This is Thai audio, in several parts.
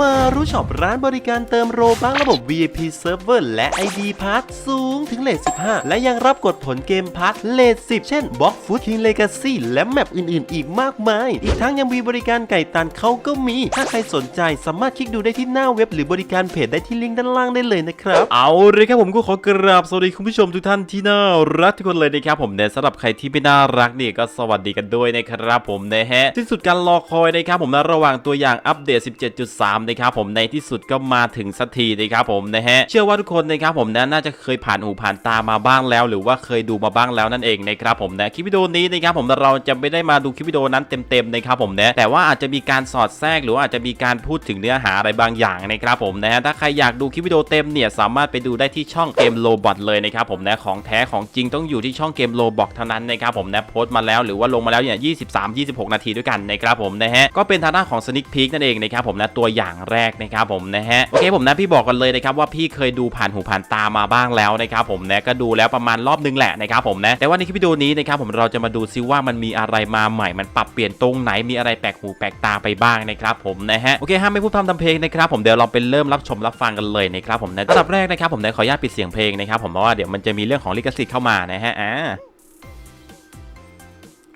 มารู้ช็อปร้านบริการเติมโรบังระบบ VIP Server และ ID Pass สูงถึงเลท15 และยังรับกดผลเกมพาร์ทเลท10 เช่น Box Food King Legacy และแมปอื่นๆ อีกมากมาย อีกทั้งยังมีบริการไก่ตันเขาก็มี ถ้าใครสนใจสามารถคลิกดูได้ที่หน้าเว็บหรือบริการเพจได้ที่ลิงก์ด้านล่างได้เลยนะครับ เอาเลยครับผมก็ขอกราบสวัสดีคุณผู้ชมทุกท่านที่น่ารักทุกคนเลยนะครับผมเนี่ยสำหรับใครที่ไม่น่ารักเนี่ยก็สวัสดีกันด้วยนะครับผมนะฮะที่สุดการรอคอยนะครับผมนะระหว่างตัวอย่างอัปเดต 17.3นะครับผมในที่สุดก็มาถึงสักทีนะครับผมนะฮะเชื่อว่าทุกคนนะครับผมนะน่าจะเคยผ่านหูผ่านตามาบ้างแล้ว หรือว่าเคยดูมาบ้างแล้วนั่นเองนะครับผมนะคลิปวิดีโอนี้นะครับผมเราจะไม่ได้มาดูคลิปวิดีโอนั้นเต็มๆนะครับผมนะแต่ว่าอาจจะมีการสอดแทรกหรือว่าอาจจะมีการพูดถึงเนื้อหาอะไรบางอย่างนะครับผมนะฮะถ้าใครอยากดูคลิปวิดีโอเต็มเนี่ยสามารถไปดูได้ที่ช่องเกมโลบอทเลยนะครับผมนะของแท้ของจริงต้องอยู่ที่ช่องเกมโลบอกเท่านั้นนะครับผมนะโพสต์มาแล้วหรือว่าลงมาแล้วเนี่ย23-26 นาทีด้วยกันนะครับผมนะฮะก็เป็นทางด้านของสนิ k พี k นั่นเองนะครับผมนะตัวอย่างแรกนะครับผมนะฮะโอเคผมนะพี่บอกกันเลยนะครับว่าพี่เคยดูผ่านหูผ่านตามาบ้างแล้วนะครับผมนะก็ดูแล้วประมาณรอบนึงแหละนะครับผมนะแต่ว่าในคลิปวิดีโอนี้นะครับผมเราจะมาดูซิว่ามันมีอะไรมาใหม่มันปรับเปลี่ยนตรงไหนมีอะไรแปลกหูแปลกตาไปบ้างนะครับผมนะฮะโอเคห้ามไม่พูดพร่ำทำเพลงนะครับผมเดี๋ยวเราไปเริ่มรับชมรับฟังกันเลยนะครับผมนะระดับแรกนะครับผมนะขออนุญาตปิดเสียงเพลงนะครับผมเพราะว่าเดี๋ยวมันจะมีเรื่องของลิขสิทธิ์เข้ามานะฮะอ่า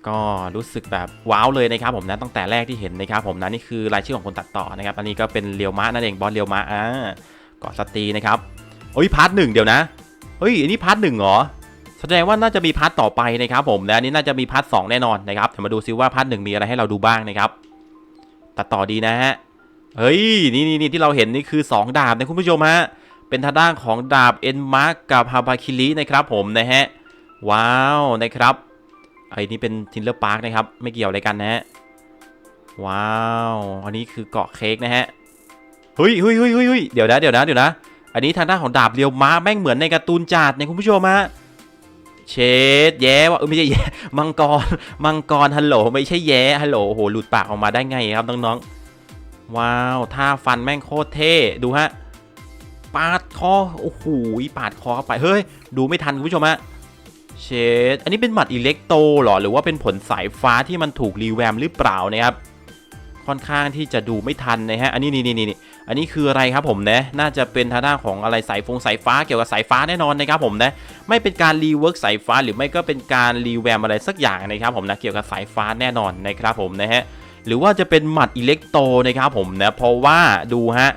ก็รู้สึกแบบว้าวเลยนะครับผมนะตั้งแต่แรกที่เห็นนะครับผมนะนี่คือรายชื่อของคนตัดต่อนะครับอันนี้ก็เป็นเรียวมะนั่นเองบอสเรียวมะอ่ากาะสตีนะครับโอ้ยพาร์ทหนึ่งเดี๋ยวนะเฮ้ยอันนี้พาร์ทหนึ่งเหรอแสดงว่าน่าจะมีพาร์ทต่อไปนะครับผมนะอันนี้น่าจะมีพาร์ทสองแน่นอนนะครับเดี๋ยวมาดูซิว่าพาร์ทหนึ่งมีอะไรให้เราดูบ้างนะครับตัดต่อดีนะฮะเฮ้ยนี่นี่นี่ที่เราเห็นนี่คือ 2 ดาบนะคุณผู้ชมฮะเป็นทางด้านของดาบเอ็นมาร์กกับฮาบาคิรินะครับผมนะฮะว้าวนะครับ ไอ้นี่เป็นทินเลอร์พาร์คนะครับ ไม่เกี่ยวอะไรกันนะฮะ ว้าว อันนี้คือเกาะเค้กนะฮะเฮ้ยเฮ้ยเฮ้ยเฮ้ยเฮ้ยเดี๋ยวนะ เดี๋ยวนะ เดี๋ยวนะ อันนี้ทางด้านของดาบเรียวม้าแม่งเหมือนในการ์ตูนจัดเนี่ยคุณผู้ชมฮะ เชดแย่ว่ะเออไม่ใช่แย่มังกร มังกร ฮัลโหล ไม่ใช่แย่ ฮัลโหล โห หลุดปากออกมาได้ไงครับน้องๆ ว้าว ท่าฟันแม่งโคตรเท่ ดูฮะ ปาดคอ โอ้โห ปาดคอเข้าไป เฮ้ย ดูไม่ทันคุณผู้ชมฮะ เชดอันนี้เป็นหมัดอิเล็กโตหรอ หรือว่าเป็นผลสายฟ้าที่มันถูกรีแวมหรือเปล่านะครับ ค่อนข้างที่จะดูไม่ทันนะฮะ อันนี้นี่นี่นี่อันนี้คืออะไรครับผมนะ น่าจะเป็นทางด้านของอะไรสายฟงสายฟ้าเกี่ยวกับสายฟ้าแน่นอนนะครับผมนะ ไม่เป็นการรีเวิร์กสายฟ้าหรือไม่ก็เป็นการรีแวมอะไรสักอย่างนะครับผมนะ เกี่ยวกับสายฟ้าแน่นอนนะครับผมนะฮะ หรือว่าจะเป็นหมัดอิเล็กโตนะครับผมนะ เพราะว่าดูฮะ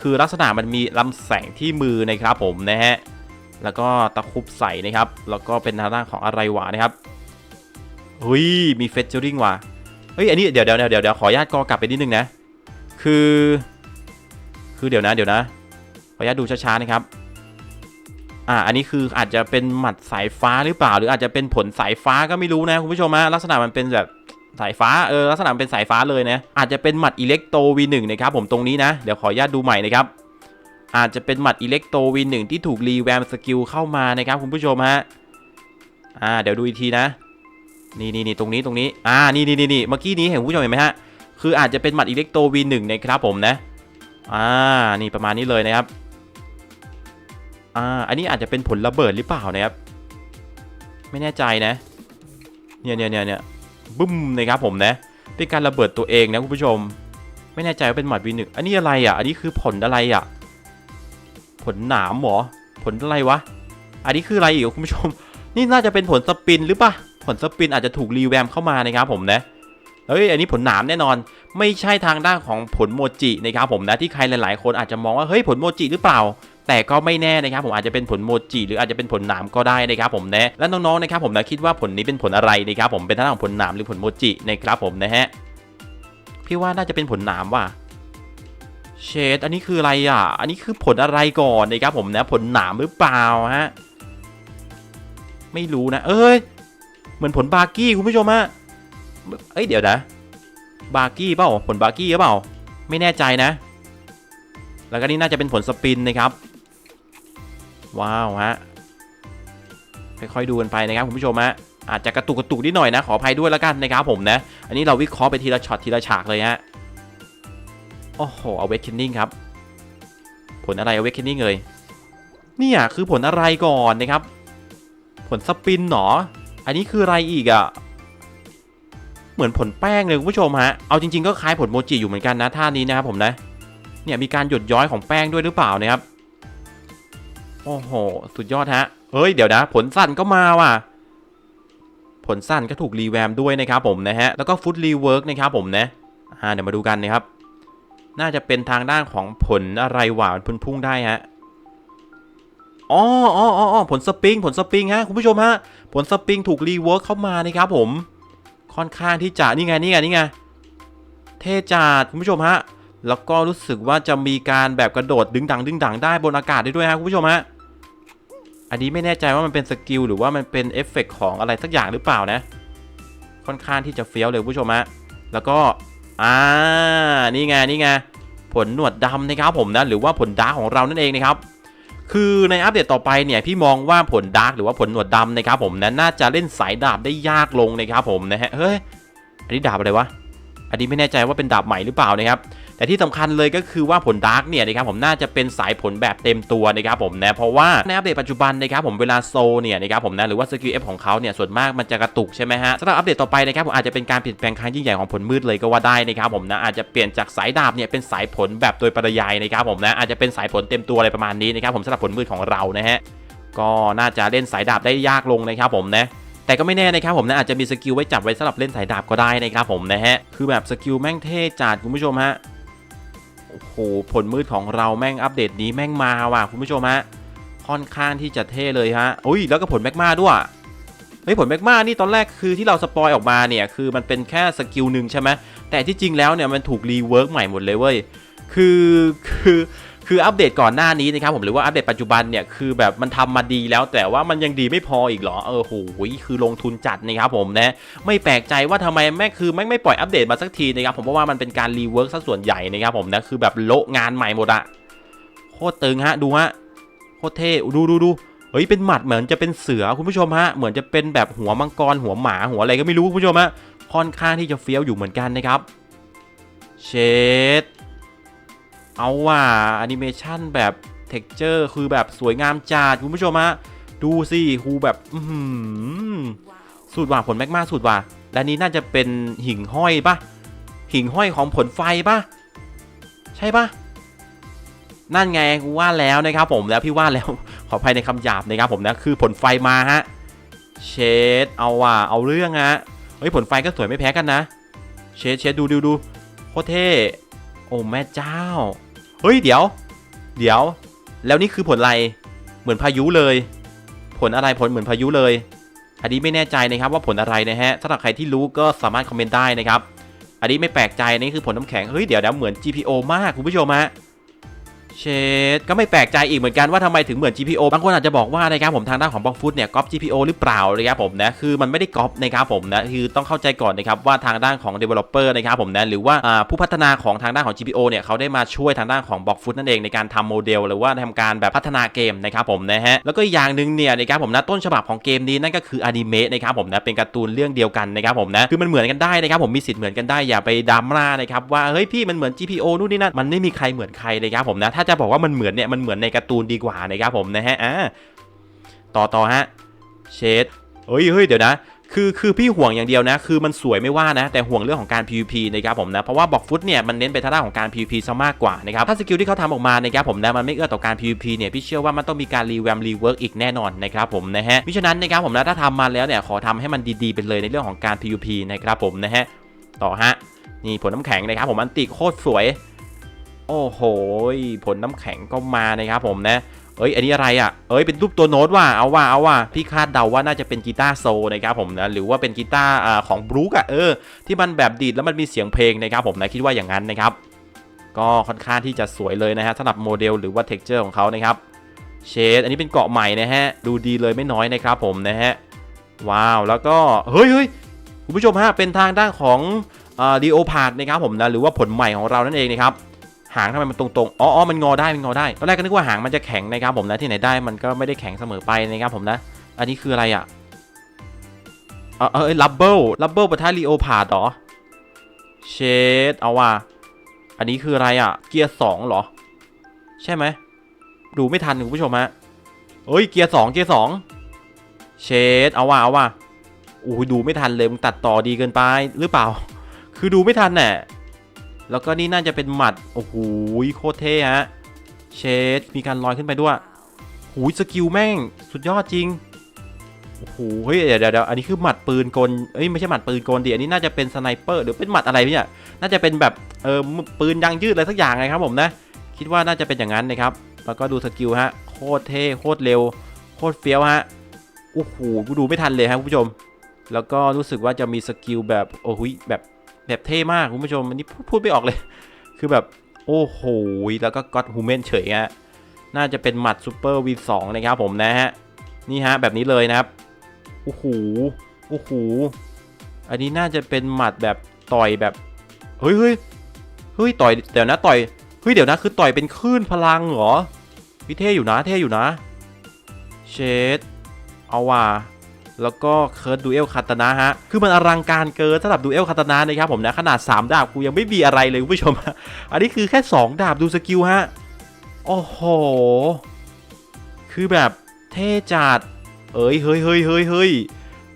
คือลักษณะมันมีลำแสงที่มือนะครับผมนะฮะ แล้วก็ตะคุบใส่นะครับ แล้วก็เป็นทางด้านของอะไรวะนะครับเฮ้ยมีเฟเจอริงว่ะเฮ้ยอันนี้เดี๋ยวเดี๋ยวเดี๋ยวเดี๋ยวขออนุญาตกอกลับไปนิดนึงนะ คือ คือเดี๋ยวนะเดี๋ยวนะขออนุญาตดูช้าๆนะครับอ่าอันนี้คืออาจจะเป็นหมัดสายฟ้าหรือเปล่า หรืออาจจะเป็นผลสายฟ้าก็ไม่รู้นะคุณผู้ชมนะลักษณะมันเป็นแบบสายฟ้าเออลักษณะเป็นสายฟ้าเลยนะอาจจะเป็นหมัดอิเล็กโต V1 นะครับผมตรงนี้นะเดี๋ยวขออนุญาตดูใหม่นะครับ อาจจะเป็นหมัดอิเล็กโต V1 ที่ถูกรีแวมสกิลเข้ามานะครับคุณผู้ชมฮะอ่าเดี๋ยวดูอีกทีนะ นี่นี่นี่ตรงนี้ตรงนี้อ่านี่นี่นี่นี่เมื่อกี้นี้เห็นคุณผู้ชมเห็นไหมฮะคืออาจจะเป็นหมัดอิเล็กโต V1 นะครับผมนะอ่านี่ประมาณนี้เลยนะครับอ่าอันนี้อาจจะเป็นผลระเบิดหรือเปล่านะครับ ไม่แน่ใจนะเนี่ยเนี่ยเนี่ยเนี่ยบึ้มนะครับผมนะเป็นการระเบิดตัวเองนะคุณผู้ชม ไม่แน่ใจว่าเป็นหมัด V1 อันนี้อะไรอะอันนี้คือผลอะไรอะ ลหนามเหรอ ผลอะไรวะ อันนี้คืออะไรอีกคุณผู้ชม นี่น่าจะเป็นผลสปินหรือปะผลสปินอาจจะถูกรีแวมเข้ามานะครับผมนะเฮ้ยอันนี้ผลหนามแน่นอน ไม่ใช่ทางด้านของผลโมจินะครับผมนะที่ใครหลาย ๆ คนอาจจะมองว่าเฮ้ยผลโมจิหรือเปล่าแต่ก็ไม่แน่นะครับผมอาจจะเป็นผลโมจิหรืออาจจะเป็นผลหนามก็ได้นะครับผมนะและน้องๆนะครับผมนะคิดว่าผลนี้เป็นผลอะไรนะครับผมเป็นทางด้านของผลหนามหรือผลโมจินะครับผมนะฮะพี่ว่าน่าจะเป็นผลหนามว่ะ เชดอันนี้คืออะไรอะ อันนี้คือผลอะไรก่อนนะครับผมนะ ผลหนามหรือเปล่าฮะ ไม่รู้นะ เอ้ย เหมือนผลบาร์กี้คุณผู้ชมฮะ เอ้ยเดี๋ยวนะ บาร์กี้เปล่า ผลบาร์กี้หรือเปล่า ไม่แน่ใจนะ แล้วก็นี่น่าจะเป็นผลสปินนะครับ ว้าวฮะ ค่อยๆดูกันไปนะครับคุณผู้ชมฮะ อาจจะกระตุกกระตุกนิดหน่อยนะ ขออภัยด้วยแล้วกันนะครับผมนะ อันนี้เราวิเคราะห์ไปทีละช็อตทีละฉากเลยฮะ โอ้โหเอาเว k เคนนิ่งครับ ผลอะไรเอาเว k เคนนิ่งเลยเนี่ยคือผลอะไรก่อนนะครับ ผลสปินหนอ อันนี้คืออะไรอีกอะ่ะ เหมือนผลแป้งเลยคุณผู้ชมฮะ เอาจริง ๆ ก็คล้ายผลโมจิอยู่เหมือนกันนะท่านี้นะครับผมนะ เนี่ยมีการหยดย้อยของแป้งด้วยหรือเปล่านะครับ โอ้โห สุดยอดฮะ เฮ้ยเดี๋ยวนะ ผลสั่นก็มาว่ะ ผลสั่นก็ถูกรีแวมด้วยนะครับผมนะฮะ แล้วก็ฟุตรีเวิร์กนะครับผมนะอ่าเดี๋ยวมาดูกันนะครับ น่าจะเป็นทางด้านของผลอะไรหวานพุ่นพุ่งได้ฮะอ๋ออ๋ออ๋อผลสปริงผลสปริงฮะคุณผู้ชมฮะผลสปริงถูกรีเวิร์กเข้ามานะครับผม ค่อนข้างที่จะนี่ไงนี่ไงนี่ไงเทจัดคุณผู้ชมฮะแล้วก็รู้สึกว่าจะมีการแบบกระโดดดึงดังดึงดังได้บนอากาศได้ด้วยฮะคุณผู้ชมฮะอันนี้ไม่แน่ใจว่ามันเป็นสกิลหรือว่ามันเป็นเอฟเฟกต์ของอะไรสักอย่างหรือเปล่านะ ค่อนข้างที่จะเฟี้ยวเลยคุณผู้ชมฮะแล้วก็ อ่า นี่ไง นี่ไง ผลหนวดดำนะครับผมนะ หรือว่าผลดาร์กของเรานั่นเองนะครับ คือในอัปเดตต่อไปเนี่ยพี่มองว่าผลดาร์กหรือว่าผลหนวดดำนะครับผมนะน่าจะเล่นสายดาบได้ยากลงนะครับผมนะฮะ เฮ้ย อันนี้ดาบอะไรวะ อันนี้ไม่แน่ใจว่าเป็นดาบใหม่หรือเปล่านะครับ แต่ที่สำคัญเลยก็คือว่าผลดาร์กเนี่ยนะครับผมน่าจะเป็นสายผลแบบเต็มตัวนะครับผมนะเพราะว่าในอัปเดตปัจจุบันนะครับผมเวลาโซเนี่ยนะครับผมนะหรือว่าสกิลเอฟของเขาเนี่ยส่วนมากมันจะกระตุกใช่ไหมฮะสำหรับอัปเดตต่อไปนะครับผมอาจจะเป็นการเปลี่ยนแปลงครั้งยิ่งใหญ่ของผลมืดเลยก็ว่าได้นะครับผมนะอาจจะเปลี่ยนจากสายดาบเนี่ยเป็นสายผลแบบโดยปริยายนะครับผมนะอาจจะเป็นสายผลเต็มตัวอะไรประมาณนี้นะครับผมสำหรับผลมืดของเรานะฮะก็น่าจะเล่นสายดาบได้ยากลงนะครับผมนะแต่ก็ไม่แน่นะครับผมนะอาจจะมีสกิลไว้จับไว้สำหรับเล่นสายดาบก็ได้นะครับผมนะฮะคือแบบสกิลแม่งเท่จัดคุณผู้ชมฮะ โอ้โหผลมืดของเราแม่งอัปเดตนี้แม่งมาว่ะคุณผู้ชมฮะค่อนข้างที่จะเท่เลยฮะอุ้ยแล้วก็ผลแมกมาด้วยเฮ้ยผลแมกมานี่ตอนแรกคือที่เราสปอยออกมาเนี่ยคือมันเป็นแค่สกิลหนึ่งใช่ไหมแต่ที่จริงแล้วเนี่ยมันถูกรีเวิร์กใหม่หมดเลยเว้ยคือคือ คืออัปเดตก่อนหน้านี้นะครับผมหรือว่าอัปเดตปัจจุบันเนี่ยคือแบบมันทำมาดีแล้ว แต่ว่ามันยังดีไม่พออีกเหรอเออโหยคือลงทุนจัดนะครับผมนะไม่แปลกใจว่าทำไมแม่คือแม่ไม่ปล่อยอัปเดตมาสักทีนะครับผมเพราะว่ามันเป็นการรีเวิร์กซะส่วนใหญ่นะครับผมนะคือแบบโละงานใหม่หมดอะโคตรตึงฮะดูฮะโคตรเท่ดูดูดูเฮ้ยเป็นหมัดเหมือนจะเป็นเสือคุณผู้ชมฮะเหมือนจะเป็นแบบหัวมังกรหัวหมาหัวอะไรก็ไม่รู้คุณผู้ชมฮะค่อนข้างที่จะเฟี้ยวอยู่เหมือนกันนะครับเชด เอาว่ะแอนิเมชันแบบเท็กเจอร์คือแบบสวยงามจัดคุณผู้ชมฮะดูสิคูแบบอืสูตรว่าผลแมกมาสูตรว่าและนี้น่าจะเป็นหิ่งห้อยปะหิ่งห้อยของผลไฟปะใช่ปะนั่นไงกูว่าแล้วนะครับผมแล้วพี่ว่าแล้ว ขออภัยในคำหยาบนะครับผมนะคือผลไฟมาฮะเชดเอาว่ะเอาเรื่องฮะเฮ้ยผลไฟก็สวยไม่แพ้กันนะ เชดเชดดูดูดูโคตรเท่โอ้แม่เจ้า เฮ้ยเดี๋ยว เดี๋ยว แล้วนี่คือผลอะไร เหมือนพายุเลย ผลอะไรผลเหมือนพายุเลย อันนี้ไม่แน่ใจนะครับว่าผลอะไรนะฮะสำหรับใครที่รู้ก็สามารถคอมเมนต์ได้นะครับ อันนี้ไม่แปลกใจนี่คือผลน้ำแข็ง เฮ้ยเดี๋ยวเดี๋ยวเหมือน GPO มากคุณผู้ชมฮะ เชดก็ไม่แปลกใจอีกเหมือนกันว่าทำไมถึงเหมือน GPO บางคนอาจจะบอกว่านะครับผมทางด้านของบล็อกฟุตเนี่ยก๊อป GPO หรือเปล่านะครับผมนะคือมันไม่ได้ก๊อปนะครับผมนะคือต้องเข้าใจก่อนนะครับว่าทางด้านของ developer นะครับผมนะหรือว่าผู้พัฒนาของทางด้านของ GPO เนี่ยเขาได้มาช่วยทางด้านของบล็อกฟุตนั่นเองในการทำโมเดล หรือว่าทำการแบบพัฒนาเกมนะครับผมนะฮะแล้วก็อีกอย่างหนึ่งเนี่ยนะครับผมนะต้นฉบับของเกมนี้นั่นก็คืออนิเมะนะครับผมนะเป็นการ์ตูนเรื่องเดียวกันนะครับผมนะคือมันเหมือนกันได้นะครับผมมีสิทธิ์เหมือนกันได้อย่าไปดราม่านะครับว่าเฮ้ยพี่มันเหมือน GPO นู่นนี่นั่นมันไม่มีใครเหมือนใครเลยครับผมนะถ้าจะบอกว่ามันเหมือนเนี่ยมันเหมือนในการ์ตูนดีกว่านะครับผมนะฮะอ่าต่อต่อฮะเชดเฮ้ยเฮ้ยเดี๋ยวนะคือคือพี่ห่วงอย่างเดียวนะ คือมันสวยไม่ว่านะ แต่ห่วงเรื่องของการ PVP นะครับผมนะ เพราะว่าบอกฟุตเนี่ยมันเน้นไปทางด้านของการ PVP ซะมากกว่านะครับ ถ้าสกิลที่เขาทำออกมานะครับผมนะมันไม่เอื้อต่อการ PVP เนี่ยพี่เชื่อว่ามันต้องมีการรีแวมรีเวิร์กอีกแน่นอนนะครับผมนะฮะมิฉะนั้นนะครับผมนะถ้าทำมาแล้วเนี่ยขอทำให้มันดีๆไปเลยในเรื่องของการ PVP นะครับผมนะฮะต่อฮะนี่ผลน้ำแข็งนะครับผมอันติโคตรสวย โอ้โห ผลน้ำแข็งก็มานะครับผมนะ เอ้ย อันนี้อะไรอะ เอ้ย เป็นรูปตัวโน้ตว่ะ เอาว่ะเอาว่ะพี่คาดเดาว่าน่าจะเป็นกีตาร์โซนะครับผมนะ หรือว่าเป็นกีตาร์ของบรู๊กอะเออ ที่มันแบบดีดแล้วมันมีเสียงเพลงนะครับผมนะ คิดว่าอย่างนั้นนะครับ ก็ค่อนข้างที่จะสวยเลยนะฮะสำหรับโมเดลหรือว่าเท็กเจอร์ของเขานะครับ เชด อันนี้เป็นเกาะใหม่นะฮะ ดูดีเลยไม่น้อยนะครับผมนะฮะ ว้าว แล้วก็ เฮ้ยเฮ้ยคุณผู้ชมฮะ เป็นทางด้านของดีโอพาดนะครับผมนะ หรือว่าผลใหม่ของเรานั่นเองนะครับ หางทำไมมันตรงๆ อ๋ออมันงอได้ มันงอได้ ตอนแรกก็นึกว่าหางมันจะแข็งนะครับผมนะ ที่ไหนได้มันก็ไม่ได้แข็งเสมอไปนะครับผมนะ อันนี้คืออะไรอะ เออเออลับเบิลลับเบิลปะทะลีโอพาดหรอ เชดเอาว่ะ อันนี้คืออะไรอะ เกียร์สองเหรอ ใช่ไหม ดูไม่ทันคุณผู้ชมฮะเอ้ย เกียร์สองเกียร์สองเชดเอาว่ะ เอาว่ะโอ้ดูไม่ทันเลยมึงตัดต่อดีเกินไปหรือเปล่า คือดูไม่ทันแน่ แล้วก็นี่น่าจะเป็นหมัด โอ้โหโคตรเท่ฮะ เชดมีการลอยขึ้นไปด้วยหูสกิลแม่ง สุดยอดจริง โอ้โห เฮ้ยเดี๋ยวเดี๋ยวเดี๋ยวอันนี้คือหมัดปืนกลเอ้ย ไม่ใช่หมัดปืนกลดิอันนี้น่าจะเป็นสไนเปอร์หรือเป็นหมัดอะไรเนี่ย น่าจะเป็นแบบ เออปืนยางยืดอะไรสักอย่างไงครับผมนะ คิดว่าน่าจะเป็นอย่างนั้นนะครับ แล้วก็ดูสกิลฮะ โคตรเท่ โคตรเร็ว โคตรเฟี้ยวฮะ โอ้โห กูดูไม่ทันเลยครับคุณผู้ชม แล้วก็รู้สึกว่าจะมีสกิลแบบ โอ้โหแบบ แบบเท่มากคุณผู้ชมอันนี้พูดไม่ออกเลย คือแบบโอ้โหแล้วก็ก็อดฮูแมนเฉยฮะน่าจะเป็นหมัดซูเปอร์วีสองนะครับผมนะฮะนี่ฮะแบบนี้เลยนะครับโอ้โหโอ้โหอันนี้น่าจะเป็นหมัดแบบต่อยแบบเฮ้ยเฮ้ยเฮ้ยต่อยเดี๋ยวนะต่อยเฮ้ยเดี๋ยวนะคือต่อยเป็นคลื่นพลังเหรอพี่เท่อยู่นะเท่อยู่นะเชดเอาว่ะ แล้วก็เคิร์ดดูเอลคาตนะฮะ คือมันอลังการเกินสำหรับดูเอลคาตานะนะครับผมนะ ขนาด 3 ดาบกูยังไม่มีอะไรเลยคุณผู้ชม อันนี้คือแค่ 2 ดาบดูสกิลฮะ โอ้โห คือแบบเท่จัด เอ้ยเฮ้ยเฮ้ยเฮ้ยเฮ้ย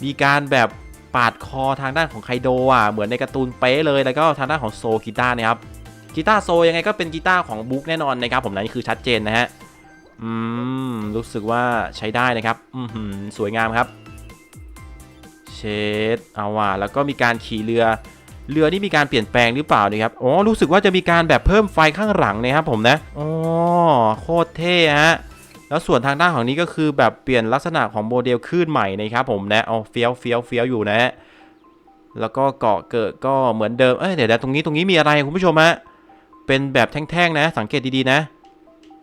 มีการแบบปาดคอทางด้านของไคโดอะ เหมือนในการ์ตูนเป๊ะเลย แล้วก็ทางด้านของโซกีตาร์นะครับ กีตาร์โซยังไงก็เป็นกีตาร์ของบุ๊กแน่นอนนะครับผมนะนี่คือชัดเจนนะฮะ อืม รู้สึกว่าใช้ได้นะครับ อือหือสวยงามครับ ดเอาว่ะแล้วก็มีการขี่เรือ เรือนี่มีการเปลี่ยนแปลงหรือเปล่านะครับอ๋อรู้สึกว่าจะมีการแบบเพิ่มไฟข้างหลังนะครับผมนะอ๋อโคตรเท่ฮะแล้วส่วนทางด้านของนี้ก็คือแบบเปลี่ยนลักษณะของโมเดลคลื่นใหม่นะครับผมนะเอาเฟี้ยวเฟี้ยวเฟี้ยวอยู่นะฮะแล้วก็เกาะเกิดก็เหมือนเดิมเอ้ยเดี๋ยวตรงนี้ตรงนี้มีอะไรคุณผู้ชมฮะเป็นแบบแท่งๆนะ สังเกตดีๆนะ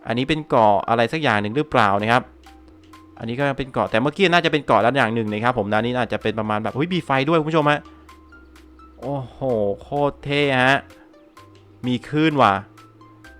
อันนี้เป็นเกาะอะไรสักอย่างหนึ่งหรือเปล่านะครับ อันนี้ก็เป็นเกาะแต่เมื่อกี้น่าจะเป็นเกาะแล้วอย่างหนึ่งนะครับผมนะนี่น่าจะเป็นประมาณแบบอุ้ยมีไฟด้วยคุณผู้ชมฮะโอ้โหโคตรเท่ฮะมีคลื่นว่ะ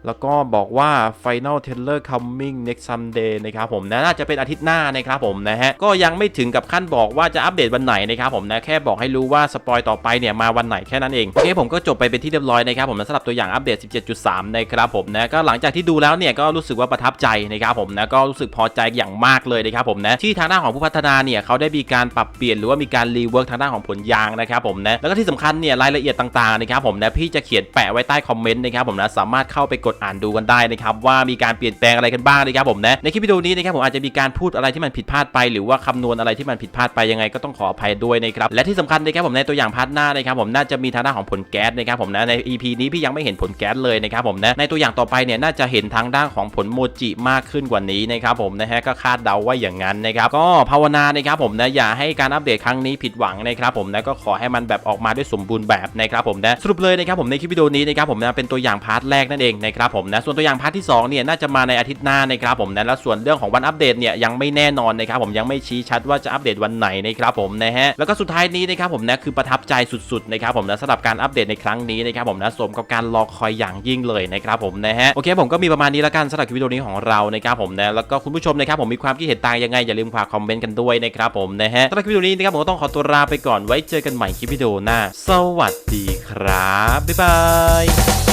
แล้วก็บอกว่า Final Trailer Coming Next Sunday นะครับผมนะน่าจะเป็นอาทิตย์หน้านะครับผมนะฮะก็ยังไม่ถึงกับขั้นบอกว่าจะอัปเดตวันไหนนะครับผมนะแค่บอกให้รู้ว่าสปอยต่อไปเนี่ยมาวันไหนแค่นั้นเองโอเคผมก็จบไปเป็นที่เรียบร้อยนะครับผมนะสำหรับตัวอย่างอัปเดต 17.3 นะครับผมนะก็หลังจากที่ดูแล้วเนี่ยก็รู้สึกว่าประทับใจนะครับผมนะก็รู้สึกพอใจอย่างมากเลยนะครับผมนะที่ทางด้านของผู้พัฒนาเนี่ยเขาได้มีการปรับเปลี่ยนหรือว่ามีการรีเวิร์กทางด้านของผลยางนะครับผมนะแล้วก็ที่สำคัญเนี่ยรายละเอียดต่างๆนะครับผมนะพี่จะเขียนแปะไว้ใต้คอมเมนต์นะครับผมนะสามารถเข้าไปกดอ่านดูกันได้นะครับว่ามีการเปลี่ยนแปลงอะไรกันบ้างนะครับผมนะในคลิปวิดีโอนี้นะครับผมอาจจะมีการพูดอะไรที่มันผิดพลาดไป หรือว่าคำนวณอะไรที่มันผิดพลาดไปยังไงก็ต้องขออภัยด้วยนะครับและที่สำคัญนะครับผมในตัวอย่างพาร์ทหน้านะครับผมน่าจะมีทางด้านของผลแก๊สนะครับผมนะใน EP นี้พี่ยังไม่เห็นผลแก๊สเลยนะครับผมนะในตัวอย่างต่อไปเนี่ยน่าจะเห็นทางด้านของผลโมจิมากขึ้นกว่านี้นะครับผมนะฮะก็คาดเดาว่าอย่างนั้นนะครับก็ภาวนานะครับผมนะอย่าให้การอัปเดตครั้งนี้ผิดหวังนะครับผมนะก็ขอให้มันแบบออกมาด้วยสมบูรณ์แบบนะครับผมนะสรุปเลยนะครับผมในคลิปวิดีโอนี้นะครับผมนะเป็นตัวอย่างพาร์ทแรกนั่นเองนะครับผมนะส่วนตัวอย่างพาร์ทที่สองเนี่ยน่าจะมาในอาทิตย์หน้านะครับผมนะแล้วส่วนเรื่องของวันอัปเดตเนี่ยยังไม่แน่นอนนะครับผมยังไม่ชี้ชัดว่าจะอัปเดตวันไหนนะครับผมนะฮะแล้วก็สุดท้ายนี้นะครับผมนะคือประทับใจสุดๆนะครับผมนะสำหรับการอัปเดตในครั้งนี้นะครับผมนะสมกับการรอคอยอย่างยิ่งเลยนะครับผมนะฮะโอเคผมก็มีประมาณนี้แล้วกันสำหรับคลิปวิดีโอนี้ของเรานะครับผมนะแล้วก็คุณผู้ชมนะครับผมมีความคิดเห็นต่างยังไงอย่าลืมฝากคอมเมนต์กันด้วยนะครับผมนะฮะสำหรับคลิปวิดีโอนี้นะครับผมก็ต้องขอตัวลาไปก่อนไว้เจอกันใหม่คลิปวิดีโอหน้า สวัสดีครับบ๊ายบาย